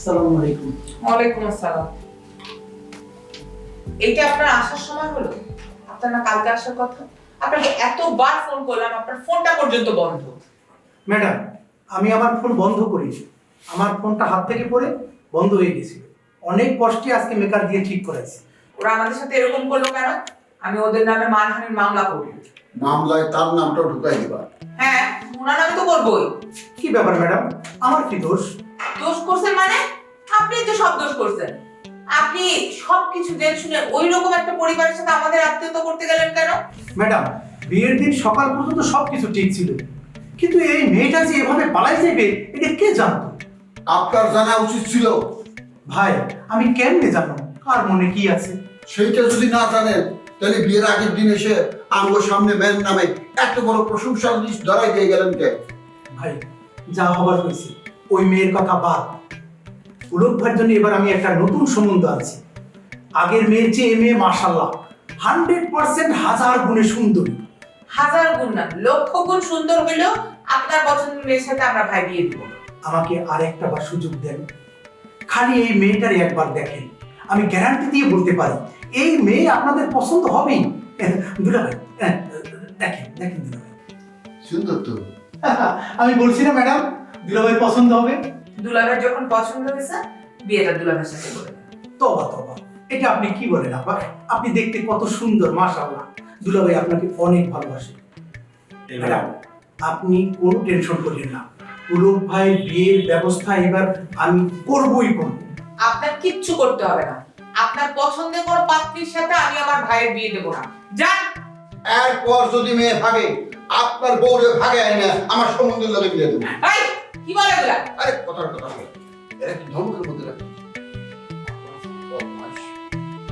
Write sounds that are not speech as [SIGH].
আসসালামু আলাইকুম। ওয়ালাইকুম আসসালাম। এইটা আপনার আসার সময় হলো? আপনার না কালকে আসার কথা? আপনাকে এতবার ফোন করলাম আপনার ফোনটা পর্যন্ত বন্ধ। ম্যাডাম আমি আমার ফোন বন্ধ করেছি। আমার ফোনটা হাত থেকে পড়ে বন্ধ হয়ে গেছিল অনেক কষ্টে আজকে মেকার দিয়ে ঠিক করেছি ওরা আমাদের সাথে এরকম করল কেন? আমি ওদের নামে মানহানির মামলা করব। মামলায় তার নামটা ঢুকাই দিবা। হ্যাঁ ওনার নামে তো করবোই কি ব্যাপার ম্যাডাম? আমার কি দোষ? দোষ করছেন মানে? আপনি তো সব দোষ করছেন। আপনি সবকিছু জেনে শুনে ওই রকম একটা পরিবারের সাথে আমাদের আত্মীয়তা করতে গেলেন কেন? ম্যাডাম বিয়ের দিন সকাল পর্যন্ত সব কিছু ঠিক ছিল। কিন্তু এই মেয়েটা যে এভাবে পালাই যাবে এটা কে জানতো? আপনার জানা উচিত ছিল। ভাই আমি কেমনে জানো কার মনে কি আছে? সেইটা যদি না জানেন তাহলে বিয়ের আগের দিন এসে আমগো সামনে ম্যান নামে এত বড় প্রশংসার লিস্ট ধরাই দিয়ে গেলেন কে? ভাই যা হবার হয়েছে। ওই মেয়ের কথা বাদ। পুলক ভাইয়ের জন্য এবার আমি একটা নতুন সম্বন্ধ আছি আগের মেয়ের চেয়ে এ মেয়ে মাসাল্লাহ হান্ড্রেড পার্সেন্ট হাজার গুণে সুন্দরী। হাজার গুণ না লক্ষ গুণ সুন্দর হইলেও আপনার পছন্দের মেয়ের সাথে আমরা ভাই বিয়ে দিব। আমাকে আর একটা বার সুযোগ দেন। খালি এই মেয়েটারই একবার দেখেন। আমি গ্যারান্টি দিয়ে বলতে পারি এই মেয়ে আপনাদের পছন্দ হবেই। দুলা ভাই হ্যাঁ, দেখেন দেখেন দুলা ভাই। সুন্দর তো। [LAUGHS] আমি বলছি না ম্যাডাম দুলা ভাই পছন্দ হবে? দুলাভের যখন পছন্দ হয়েছে বিয়েটা দুলাভের সাথে করে। তবা তবা। এটা আপনি কি বলেন আপা আপনি দেখতে কত সুন্দর মাশাআল্লাহ। দুলা ভাই আপনাকে অনেক ভালোবাসে। ম্যাডাম আপনি কোনো টেনশন করেন না। পুলক ভাই বিয়ের ব্যবস্থা এবার আমি করবই করব। আপনার কিচ্ছু করতে হবে না। আপনার পছন্দের কোনো পাত্রীর সাথে আমি আমার ভাইয়ের বিয়ে দেবো না। যান! এরপর যদি মেয়ে ভাগে আপনার বউরে ভাগে আইনা আমার সম্বন্ধে লোকে বিয়ে দেবো। এই কি বলে আরে কথার কথা বলে। এরা কি ধর্মের মধ্যে রাখে?